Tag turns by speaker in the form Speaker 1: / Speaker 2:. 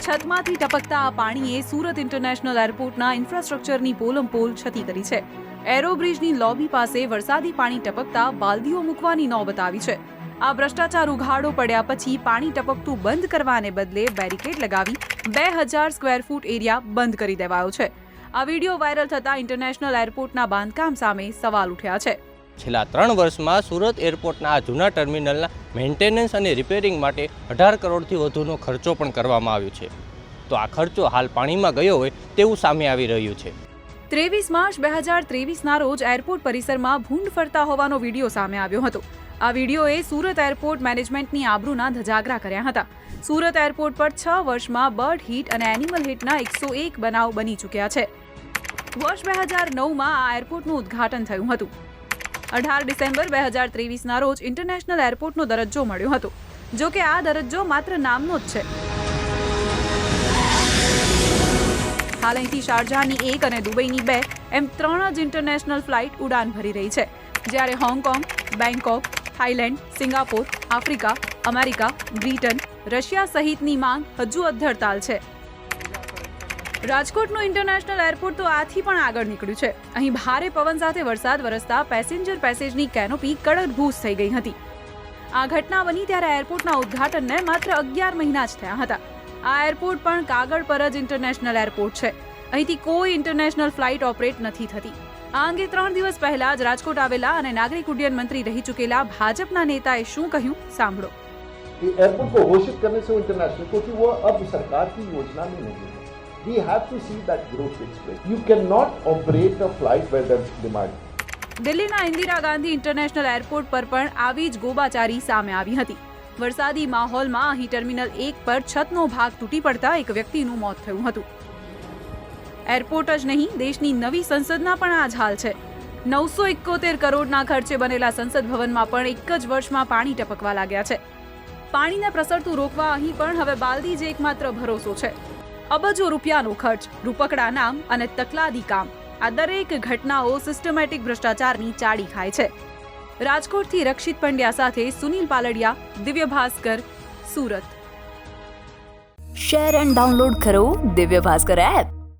Speaker 1: છતમાંથી ટપકતા આ પાણીએ સુરત ઇન્ટરનેશનલ એરપોર્ટના ઇન્ફ્રાસ્ટ્રક્ચરની પોલમપોલ છતી કરી છે. એરોબ્રિજની લોબી પાસે વરસાદી પાણી ટપકતા બાલદીઓ મૂકવાની નોબત આવી છે. આ ભ્રષ્ટાચાર ઉઘાડો પડ્યા પછી પાણી ટપકતું બંધ કરવાને બદલે બેરિકેડ લગાવી બે હજાર સ્ક્વેર ફૂટ એરિયા બંધ કરી દેવાયો છે. આ વીડિયો વાયરલ થતા ઇન્ટરનેશનલ એરપોર્ટના બાંધકામ સામે સવાલ ઉઠ્યા છે.
Speaker 2: છેલ્લા ત્રણ વર્ષમાં સુરત એરપોર્ટના આ જૂના ટર્મિનલના મેન્ટેનન્સ અને રિપેરિંગ માટે અઢાર કરોડથી વધુનો ખર્ચો પણ કરવામાં આવ્યો છે. તો આ ખર્ચો હાલ પાણીમાં ગયો હોય તેવું સામે આવી રહ્યું છે.
Speaker 1: ત્રેવીસ માર્ચ બે હજાર ત્રેવીસના રોજ એરપોર્ટ પરિસરમાં ભૂંડ ફરતા હોવાનો વીડિયો સામે આવ્યો હતો. આ વિડીયોએ સુરત એરપોર્ટ મેનેજમેન્ટની આબરૂના ધજાગરા કર્યા હતા. સુરત એરપોર્ટ પર છ વર્ષમાં બર્ડ હિટ અને એનિમલ હિટના એકસો એક બનાવ બની ચૂક્યા છે. વર્ષ બે હજાર નવમાં આ એરપોર્ટનું ઉદ્ઘાટન થયું હતું. અઢાર ડિસેમ્બર બે હજાર ત્રેવીસના રોજ ઇન્ટરનેશનલ એરપોર્ટનો દરજ્જો મળ્યો હતો. જો કે આ દરજ્જો માત્ર નામનો જ છે. હાલ અહીંથી શારજાહની એક અને દુબઈની બે એમ ત્રણ જ ઇન્ટરનેશનલ ફ્લાઇટ ઉડાન ભરી રહી છે. જ્યારે Hong Kong Bangkok Thailand, Singapore, Africa, America, Britain, Russia સહિતની માંગ હજુ અધ્ધરતાલ છે. રાજકોટનું ઇન્ટરનેશનલ એરપોર્ટ તો આથી પણ આગળ નીકળ્યું છે અહીં ભારે પવન સાથે વરસાદ વરસતા પેસેન્જર પેસેજની કેનોપી કડકભૂસ થઈ ગઈ હતી આ ઘટના બની ત્યારે એરપોર્ટના ઉદ્ઘાટનને માત્ર અગિયાર મહિના જ થયા હતા આ એરપોર્ટ પણ કાગળ પર જ ઇન્ટરનેશનલ એરપોર્ટ છે અહીંથી કોઈ ઇન્ટરનેશનલ ફ્લાઇટ ઓપરેટ નથી થતી આ અંગે ત્રણ દિવસ પહેલા જ રાજકોટ આવેલા અને નાગરિક ઉડ્ડયન મંત્રી રહી ચૂકેલા ભાજપના નેતાએ શું કહ્યું સાંભળો
Speaker 3: कि एयरपोर्ट को घोषित करने से वो इंटरनेशनल क्योंकि वो अब सरकार की योजना में नहीं है We have to see that growth takes place. You cannot operate a flight where there's demand.
Speaker 1: દિલ્હીના ઇન્દિરા ગાંધી ઇન્ટરનેશનલ એરપોર્ટ પર પણ આવી જ ગોબાચારી સામે આવી હતી વરસાદી માહોલમાં અહીં ટર્મિનલ એક પર છતનો ભાગ તૂટી પડતા એક વ્યક્તિનું મોત થયું હતું એરપોર્ટ જ નહીં, દેશની નવી સંસદના પણ આ જ હાલ છે નવસો એકોતેર કરોડના ખર્ચે બનેલા સંસદ ભવનમાં પણ એક જ વર્ષમાં પાણી ટપકવા લાગ્યા છે પાણીને પ્રસરતું રોકવા અહીં પણ હવે બાલદી જ એકમાત્ર ભરોસો છે અબજો રૂપિયાનો ખર્ચ, રૂપકડા નામ અને તકલાદી કામ. આ દરેક ઘટનાઓ સિસ્ટમેટિક ભ્રષ્ટાચારની ચાડી ખાય છે. રાજકોટથી રક્ષિત પંડ્યા સાથે Sunil Paldiya, Divya Bhaskar, Surat.
Speaker 4: Share and download કરો દિવ્ય ભાસ્કર એપ